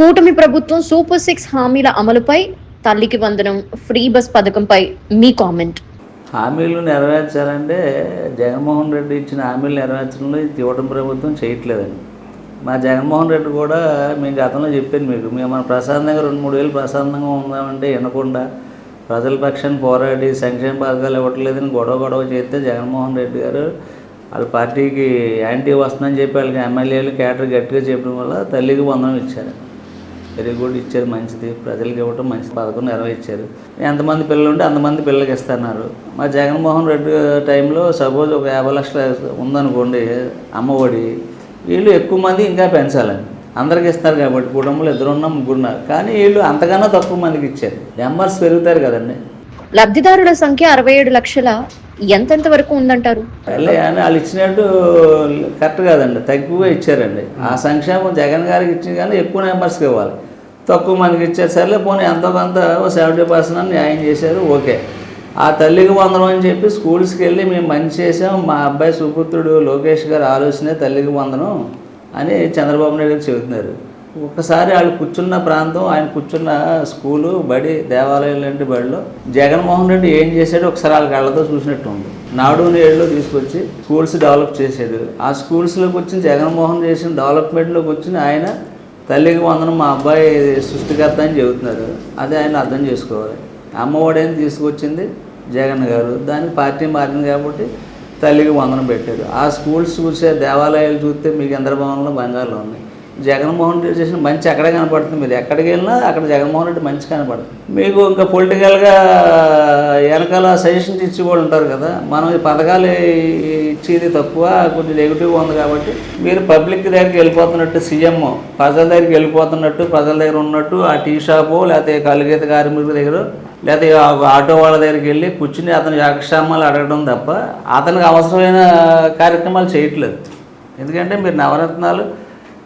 కూటమి ప్రభుత్వం super six హామీల అమలుపై తల్లికి వందనం ఫ్రీ బస్ పథకంపై మీ కామెంట్. హామీలు నెరవేర్చాలంటే జగన్మోహన్ రెడ్డి ఇచ్చిన హామీలు నెరవేర్చడంలో ఈ తీవటం ప్రభుత్వం చేయట్లేదండి. మా జగన్మోహన్ రెడ్డి కూడా మేము గతంలో చెప్పాను మీకు మేము మన ప్రశాంతంగా రెండు మూడు వేలు ప్రశాంతంగా ఉందామంటే వినకుండా ప్రజల పక్షాన్ని పోరాడి సంక్షేమ పథకాలు ఇవ్వట్లేదని గొడవ గొడవ చేస్తే జగన్మోహన్ రెడ్డి గారు వాళ్ళ పార్టీకి యాంటీ వస్తుందని చెప్పి వాళ్ళకి ఎమ్మెల్యేలు కేటర్ గట్టిగా చెప్పడం వల్ల తల్లికి వందనం ఇచ్చారు. వెరీ గుడ్ ఇచ్చారు మంచిది. ప్రజలకు ఇవ్వటం మంచి పథకం నెరవేర్చారు. ఎంతమంది పిల్లలు ఉంటే అంతమంది పిల్లలకి ఇస్తున్నారు. మా జగన్మోహన్ రెడ్డి టైంలో సపోజ్ ఒక యాభై లక్షలు ఉందనుకోండి అమ్మఒడి వీళ్ళు ఎక్కువ మంది ఇంకా పెంచాలని అందరికి ఇస్తారు కాబట్టి కుటుంబంలో ఇద్దరున్నా ముగ్గురున్నారు కానీ వీళ్ళు అంతకన్నా తక్కువ మందికి ఇచ్చారు. నెంబర్స్ పెరుగుతారు కదండి. లబ్ధిదారుల సంఖ్య అరవై ఏడు లక్షల. ఎంతెంత వరకు ఉందంటారు? వెళ్ళి ఇచ్చినట్టు కరెక్ట్ కాదండి. తక్కువగా ఇచ్చారండి. ఆ సంక్షేమం జగన్ గారికి ఇచ్చింది కానీ ఎక్కువ నెంబర్స్కి ఇవ్వాలి. తక్కువ మందికి ఇచ్చారు. సర్లే పోనీ ఎంతో కొంత సెవెంటీ పర్సెంట్ అని న్యాయం చేశారు. ఓకే. ఆ తల్లికి వందనం అని చెప్పి స్కూల్స్కి వెళ్ళి మేము మంచి చేసాం మా అబ్బాయి సుపుత్రుడు లోకేష్ గారు ఆలోచనే తల్లికి వందనం అని చంద్రబాబు నాయుడు గారు చెబుతున్నారు. ఒక్కసారి వాళ్ళు కూర్చున్న ప్రాంతం ఆయన కూర్చున్న స్కూలు బడి దేవాలయం లాంటి బడిలో జగన్మోహన్ రెడ్డి ఏం చేశాడో ఒకసారి వాళ్ళ కళ్ళతో చూసినట్టు ఉంది. నాడు నేడులో తీసుకొచ్చి స్కూల్స్ డెవలప్ చేశాడు. ఆ స్కూల్స్లోకి వచ్చిన జగన్మోహన్ చేసిన డెవలప్మెంట్లోకి వచ్చిన ఆయన తల్లికి వందనం మా అబ్బాయి సృష్టికర్త అని చెబుతున్నారు. అదే ఆయన అర్థం చేసుకోవాలి. అమ్మఒడేని తీసుకొచ్చింది జగన్ గారు. దానికి పార్టీ మారింది కాబట్టి తల్లికి వందనం పెట్టారు. ఆ స్కూల్స్ చూసే దేవాలయాలు చూస్తే మీకు ఇంద్రభవనంలో బంగారులో ఉన్నాయి. జగన్మోహన్ రెడ్డి చేసిన మంచి అక్కడే కనపడుతుంది? మీరు ఎక్కడికి వెళ్ళినా అక్కడ జగన్మోహన్ రెడ్డి మంచి కనపడుతుంది. మీకు ఇంకా పొలిటికల్గా వెనకాల సజెషన్స్ ఇచ్చి కూడా ఉంటారు కదా మనం ఈ పథకాలు ఇచ్చేది తక్కువ కొంచెం నెగిటివ్ ఉంది కాబట్టి మీరు పబ్లిక్ దగ్గరికి వెళ్ళిపోతున్నట్టు సీఎం ప్రజల దగ్గరికి వెళ్ళిపోతున్నట్టు ప్రజల దగ్గర ఉన్నట్టు ఆ టీ షాపు లేకపోతే కలుగీత కార్మికుల దగ్గర లేకపోతే ఆటో వాళ్ళ దగ్గరికి వెళ్ళి కూర్చుని అతని యాక్షేమాలు అడగడం తప్ప అతనికి అవసరమైన కార్యక్రమాలు చేయట్లేదు. ఎందుకంటే మీరు నవరత్నాలు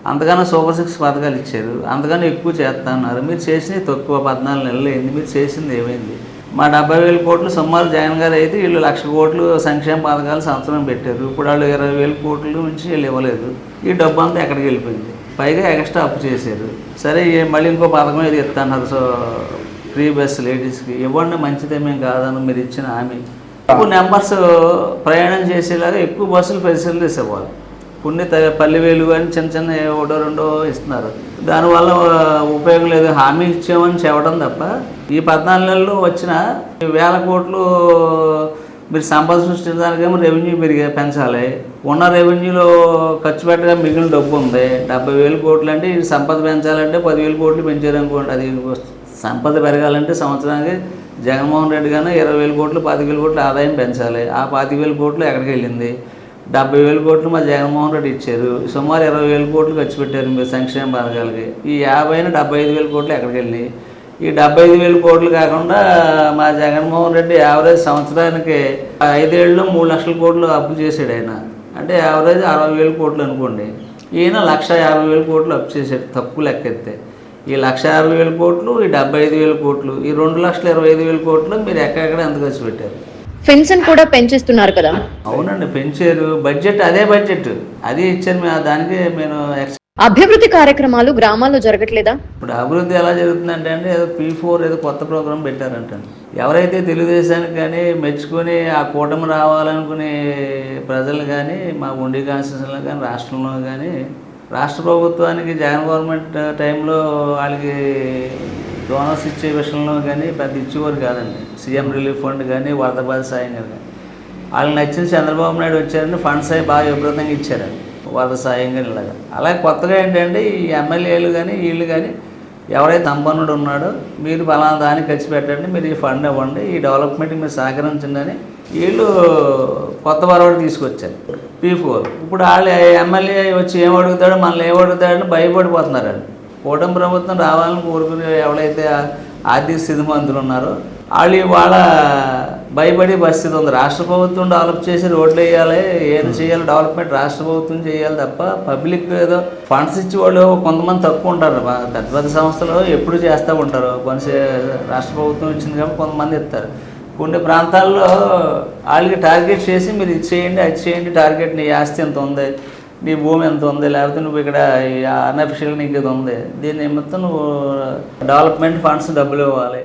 అంతగానో సూపర్ సిక్స్ పథకాలు ఇచ్చారు. అంతగానో ఎక్కువ చేస్తున్నారు. మీరు చేసినవి తక్కువ. పద్నాలుగు నెలలు అయింది. మీరు చేసింది ఏమైంది? మా డెబ్బై వేల కోట్లు సుమారు జగన్ గారు అయితే వీళ్ళు లక్ష కోట్లు సంక్షేమ పథకాలు సంవత్సరం పెట్టారు. ఇప్పుడు వాళ్ళు ఇరవై వేల కోట్ల నుంచి వీళ్ళు ఇవ్వలేదు. ఈ డబ్బు అంతా ఎక్కడికి వెళ్ళిపోయింది? పైగా ఎక్స్ట్రా అప్పు చేశారు. సరే మళ్ళీ ఇంకో పథకం ఏది ఇస్తున్నారు. సో ఫ్రీ బస్ లేడీస్కి. ఇవ్వండి మంచిదే మేము కాదని మీరు ఇచ్చిన హామీ. ఎక్కువ నెంబర్స్ ప్రయాణం చేసేలాగా ఎక్కువ బస్సులు ఫెసిలిటీస్ ఇవ్వాలి. కొన్ని పల్లెవేలు కానీ చిన్న చిన్న ఒకటో రెండో ఇస్తున్నారు. దానివల్ల ఉపయోగం లేదు. హామీ ఇచ్చామని చెప్పడం తప్ప ఈ పద్నాలుగు నెలలు వచ్చిన వేల కోట్లు మీరు సంపద సృష్టించడానికేమో రెవెన్యూ పెరిగే పెంచాలి. ఉన్న రెవెన్యూలో ఖర్చు పెట్టగా మిగిలిన డబ్బు ఉంది. డెబ్బై వేలు కోట్లు అంటే ఈ సంపద పెంచాలంటే పదివేలు కోట్లు పెంచారు అనుకోండి. అది సంపద పెరగాలంటే సంవత్సరానికి జగన్మోహన్ రెడ్డి గారు ఇరవై వేల కోట్లు పాతిక వేల కోట్లు ఆదాయం పెంచాలి. ఆ పాతిక వేల కోట్లు ఎక్కడికి వెళ్ళింది? డెబ్బై వేల కోట్లు మా జగన్మోహన్ రెడ్డి ఇచ్చారు. సుమారు ఇరవై వేల కోట్లు ఖర్చు పెట్టారు మీరు సంక్షేమ పథకాలకి. ఈ యాభైన డెబ్బై ఐదు వేల కోట్లు ఎక్కడికి వెళ్ళి ఈ డెబ్బై ఐదు వేల కోట్లు కాకుండా మా జగన్మోహన్ రెడ్డి యావరేజ్ సంవత్సరానికి ఐదేళ్ళు మూడు లక్షల కోట్లు అప్పు చేశాడు ఆయన. అంటే యావరేజ్ అరవై వేల కోట్లు అనుకోండి. ఈయన లక్ష యాభై వేల కోట్లు అప్పు చేశాడు తప్పు లెక్కెత్తే. ఈ లక్ష యాభై వేల కోట్లు ఈ డెబ్బై ఐదు వేల కోట్లు ఈ రెండు లక్షల ఇరవై ఐదు వేల కోట్లు మీరు ఎక్కడెక్కడ ఎంత ఖర్చు పెట్టారు? పెన్షన్ కూడా పెంచేస్తున్నారు కదా. అవునండి పెంచారు. బడ్జెట్ అదే బడ్జెట్. అది ఇచ్చారు దానికి నేను అభివృద్ధి కార్యక్రమాలు గ్రామాల్లో జరగట్లేదా? ఇప్పుడు అభివృద్ధి ఎలా జరుగుతుందంటే అండి ఏదో పీ ఫోర్ ఏదో కొత్త ప్రోగ్రాం పెట్టారంటండి. ఎవరైతే తెలుగుదేశానికి కానీ మెచ్చుకొని ఆ కూటమి రావాలనుకునే ప్రజలు కానీ మా ఉండి కాన్స్టిట్యూషన్లో కానీ రాష్ట్రంలో కానీ రాష్ట్ర ప్రభుత్వానికి జగన్ గవర్నమెంట్ టైంలో వాళ్ళకి డోనర్స్ ఇచ్చే విషయంలో కానీ పెద్ద ఇచ్చేవారు కాదండి. సీఎం రిలీఫ్ ఫండ్ కానీ వరద బాధ సాయం కానీ. వాళ్ళకి నచ్చిన చంద్రబాబు నాయుడు వచ్చారని ఫండ్స్ అవి బాగా విపరీతంగా ఇచ్చారండి వరద సాయం కానీ ఇలాగా. అలాగే కొత్తగా ఏంటంటే ఈ ఎమ్మెల్యేలు కానీ వీళ్ళు కానీ ఎవరైతే సంపన్నుడు ఉన్నాడో మీరు ఫలానా దాన్ని ఖర్చు పెట్టండి మీరు ఈ ఫండ్ ఇవ్వండి ఈ డెవలప్మెంట్కి మీరు సహకరించండి అని వీళ్ళు కొత్త వరవడి తీసుకొచ్చారు. పీ ఫోర్ ఇప్పుడు వాళ్ళు ఎమ్మెల్యే వచ్చి ఏం అడుగుతాడో మనల్ని ఏం అడుగుతాడని భయపడిపోతున్నారండి. కూటమి ప్రభుత్వం రావాలని కోరుకునే ఎవరైతే ఆర్థిక స్థితిమంతులు ఉన్నారో వాళ్ళు ఇవాళ భయపడి పరిస్థితి ఉంది. రాష్ట్ర ప్రభుత్వం డెవలప్ చేసి రోడ్లు వేయాలి ఏం చేయాలి డెవలప్మెంట్ రాష్ట్ర ప్రభుత్వం చేయాలి తప్ప పబ్లిక్ ఏదో ఫండ్స్ ఇచ్చి వాళ్ళు కొంతమంది తక్కువ ఉంటారు. పెద్ద పెద్ద సంస్థలు ఎప్పుడు చేస్తూ ఉంటారు. కొంచెం రాష్ట్ర ప్రభుత్వం ఇచ్చింది కాబట్టి కొంతమంది ఇస్తారు. కొన్ని ప్రాంతాల్లో వాళ్ళకి టార్గెట్ చేసి మీరు ఇది చేయండి అది చేయండి టార్గెట్ నీ ఆస్తి ఎంత ఉంది నీ భూమి ఎంత ఉంది? లేకపోతే నువ్వు ఇక్కడ అన్అఫిషియల్ నీకు ఇది ఉంది. దీని నిమిత్తం నువ్వు డెవలప్మెంట్ ఫండ్స్ డబ్బులు ఇవ్వాలి.